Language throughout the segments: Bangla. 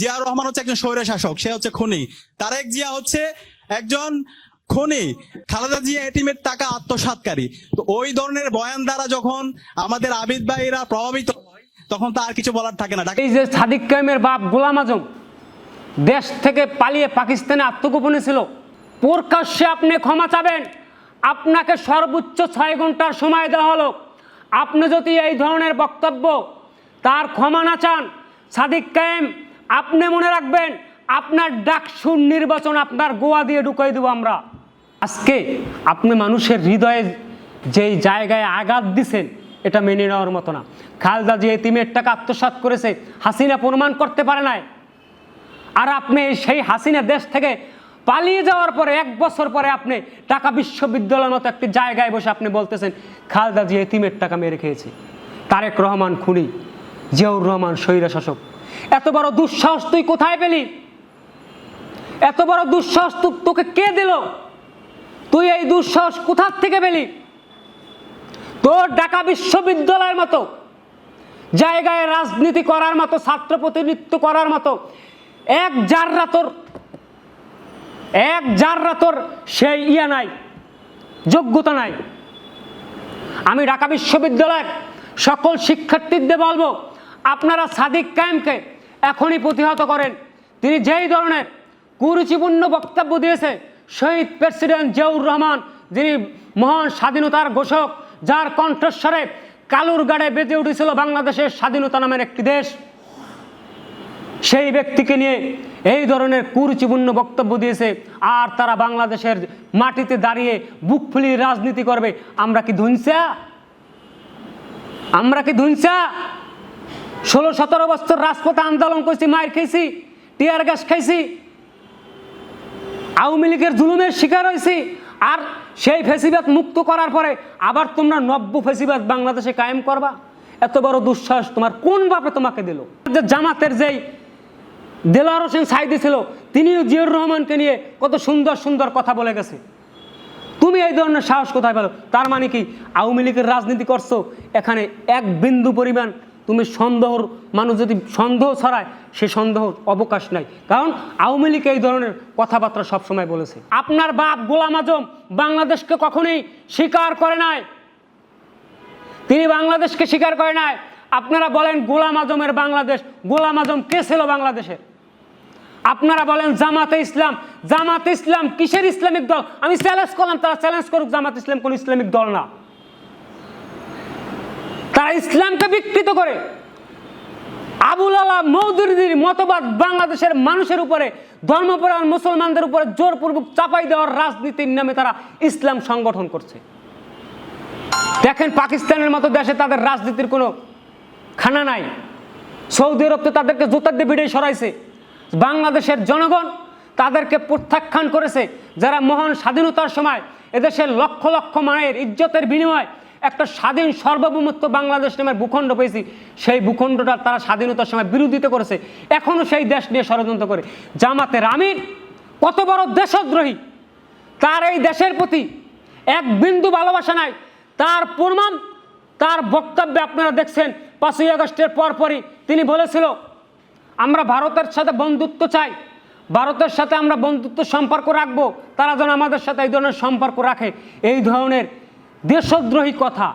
জিয়া রহমান হচ্ছে একজন স্বৈর শাসক, সে হচ্ছে খনি। তারেক জিয়া হচ্ছে একজন খনি। খালেদা জিয়া এটিমের টাকা আত্মসাৎকারী তো ওই ধরনের বয়ান দ্বারা যখন আমাদের আবিদ ভাইরা প্রভাবিত তখন তো আর কিছু বলার থাকে না। এই যে সাদিক কাইমের বাপ গোলাম আজম দেশ থেকে পালিয়ে পাকিস্তানে আত্মগোপনে ছিল, প্রকাশ্যে আপনি ক্ষমা চাবেন। আপনাকে সর্বোচ্চ ছয় ঘণ্টার সময় দেওয়া হলো। আপনি যদি এই ধরনের বক্তব্য, তার ক্ষমা না চান, সাদিক কায়েম আপনি মনে রাখবেন, আপনার ডাকসুর নির্বাচন আপনার গোয়া দিয়ে ঢুকাই দেবো আমরা। আজকে আপনি মানুষের হৃদয়ে যেই জায়গায় আঘাত দিছেন, এটা মেনে নেওয়ার মতো না। খালদা যে এতিমের টাকা আত্মসাৎ করেছে, হাসিনা প্রমাণ করতে পারে নাই। আর আপনি সেই হাসিনা দেশ থেকে পালিয়ে যাওয়ার পরে, এক বছর পরে আপনি ঢাকা বিশ্ববিদ্যালয়ের মতো একটি জায়গায় বসে আপনি বলতেছেন, খালদা জি এতিমের টাকা মেরে খেয়েছে, তারেক রহমান খুনি, জিয়াউর রহমান স্বৈরা শাসক এত বড় দুঃসাহস তুই কোথায় পেলি? এত বড় দুঃসাহস তোকে কে দিল? তুই এই দুঃসাহস কোথার থেকে পেলি? তোর ঢাকা বিশ্ববিদ্যালয়ের মতো, জায়গায় রাজনীতি করার মতো, ছাত্র প্রতিনিধিত্ব করার মতো, এক জাররা তোর, এক জাররা তোর সেই ইয়া নাই, যোগ্যতা নাই। আমি ঢাকা বিশ্ববিদ্যালয়ের সকল শিক্ষার্থীদের বলব আপনারা সাদিক কায়েমকে এখনই প্রতিহত করেন। তিনি যেই ধরনের কুরুচিপূর্ণ বক্তব্য দিয়েছে, শহীদ প্রেসিডেন্ট জিয়াউর রহমান, যিনি মহান স্বাধীনতার ঘোষক, যার কণ্ঠস্বরে কালুর গাড়ে বেজে উঠেছিল বাংলাদেশের স্বাধীনতা নামের একটি দেশ। সেই ব্যক্তিকে নিয়ে এই ধরনের কুরুচিপূর্ণ বক্তব্য দিয়েছে, আর তারা বাংলাদেশের মাটিতে দাঁড়িয়ে বুক ফুলিয়ে রাজনীতি করবে। আমরা কি ধুনসা আমরা কি ধুনসা ষোলো, সতেরো বছর রাজপথে আন্দোলন করছি মায়ের খেয়েছি, টিয়ার গ্যাস খাইছি, আওয়ামী লীগের জুলুমের শিকার হয়েছি, আর সেই ফেসিবাদ মুক্ত করার পরে আবার তোমরা নব্য ফেসিবাদ বাংলাদেশে কায়েম করবা। এত বড় দুঃসাহস তোমার কোন বাপে তোমাকে দিল? যে জামাতের যেই দেলোয়ার হোসেন সাইদি ছিল, তিনিও জিয়র রহমানকে নিয়ে কত সুন্দর সুন্দর কথা বলে গেছে। তুমি এই ধরনের সাহস কোথায় পেল? তার মানে কি, আওয়ামী লীগের রাজনীতি করছ, এখানে এক বিন্দু পরিমাণ তুমি সন্দেহর মানুষ যদি সন্দেহ ছড়ায়, সে সন্দেহ অবকাশ নাই। কারণ আওয়ামী লীগ এই ধরনের কথাবার্তা সবসময় বলেছে। আপনার বাপ গোলাম আজম বাংলাদেশকে কখনোই স্বীকার করে নাই। তিনি বাংলাদেশকে স্বীকার করে নাই। আপনারা বলেন গোলাম আজমের বাংলাদেশ, গোলাম আজম কে ছিল বাংলাদেশের আপনারা বলেন জামাতে ইসলাম জামাতে ইসলাম কিসের ইসলামিক দল? আমি চ্যালেঞ্জ করলাম, তারা চ্যালেঞ্জ করুক, জামাত ইসলাম কোন ইসলামিক দল না। তারা ইসলামকে বিকৃত করে। আবুল আলা মৌদুরিদির মতবাদ বাংলাদেশের মানুষের উপরে, ধর্মপরায়ণ মুসলমানদের উপরে জোরপূর্বক চাপাই দেওয়ার রাজনীতির নামে তারা ইসলাম সংগঠন করছে। দেখেন পাকিস্তানের মতো দেশে তাদের রাজনীতির কোনো খানা নাই। সৌদি আরব তো তাদেরকে জুতার দিয়ে বিড়ে সরাইছে। বাংলাদেশের জনগণ তাদেরকে প্রত্যাখ্যান করেছে, যারা মহান স্বাধীনতার সময় এদেশের লক্ষ লক্ষ মায়ের ইজ্জতের বিনিময় একটা স্বাধীন সর্বভৌমত্ব বাংলাদেশ নামের ভূখণ্ড পেয়েছি। সেই ভূখণ্ডটা তারা স্বাধীনতার সময় বিরোধিতা করেছে। এখনও সেই দেশ নিয়ে ষড়যন্ত্র করে। জামাতের আমির, কত বড় দেশদ্রোহী, তার এই দেশের প্রতি এক বিন্দু ভালোবাসা নাই। তার প্রমাণ, তার বক্তব্যে আপনারা দেখছেন, পাঁচই আগস্টের পরপরই তিনি বলেছিল, আমরা ভারতের সাথে বন্ধুত্ব চাই। ভারতের সাথে আমরা বন্ধুত্ব সম্পর্ক রাখব। তারা যেন আমাদের সাথে এই ধরনের সম্পর্ক রাখে। এই ধরনের দেশদ্রোহী কথা।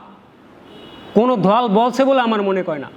কোনো দল বলছে বলে আমার মনে হয় না।